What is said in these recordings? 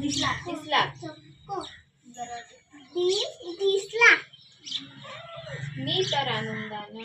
दिसला. दिसला. दिसला मी तर आनंदानं.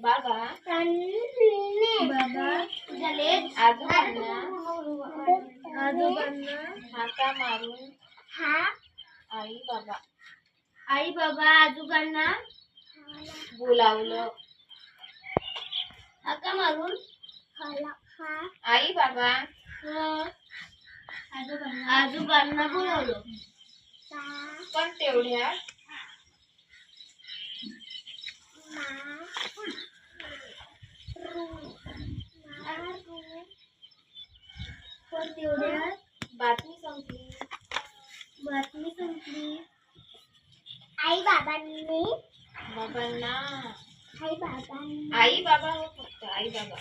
बाबा. बाबा. आजोबांना. आजोबांना. हाका मारून. हा. आई बाबा. आई बाबा आजोबांना. बोलावलं. हाका मारून. आई बाबा. आजोबांना आजोबांना बोलवलं. पण तेवढ्या पण तेवढ्या बातमी संपली. बातमी संपली. आई बाबांनी. बाबांना. आई बाबांनी. आई बाबा हो फक्त आई बाबा.